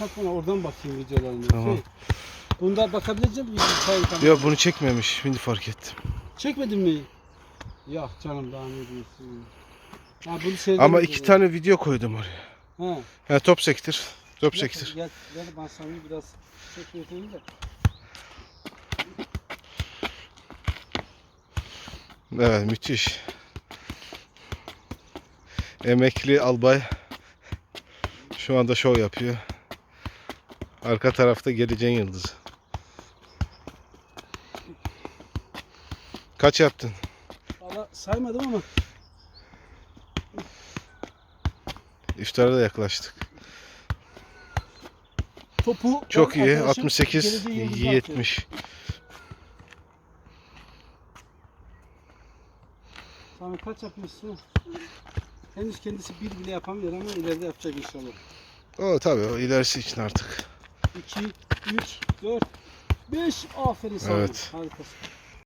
tak bana oradan bakayım videolarına. Tamam. Şey, Bunda bakabilecek miyim? Yok bunu çekmemiş. Şimdi fark ettim. Çekmedin mi? Ya canım daha ne diyorsun? Ha, bunu şey Ama iki tane video koydum oraya. Ha. Ha, top sektir. Top Gel, sektir. Gel, gel ben sana biraz çekmeyeyim de. Evet müthiş. Emekli albay şu anda şov yapıyor. Arka tarafta geleceğin yıldızı. Kaç yaptın? Valla saymadım ama İftara da yaklaştık. topu Çok iyi. arkadaşım 68 geleceği yıldızı atıyorum. 70. Sana kaç yapıyorsun? Henüz kendisi bir bile yapamıyor ama ileride yapacak inşallah. O tabii o ilerisi için artık. 2, 3, 4, 5. Aferin sana. Evet. Harikasın.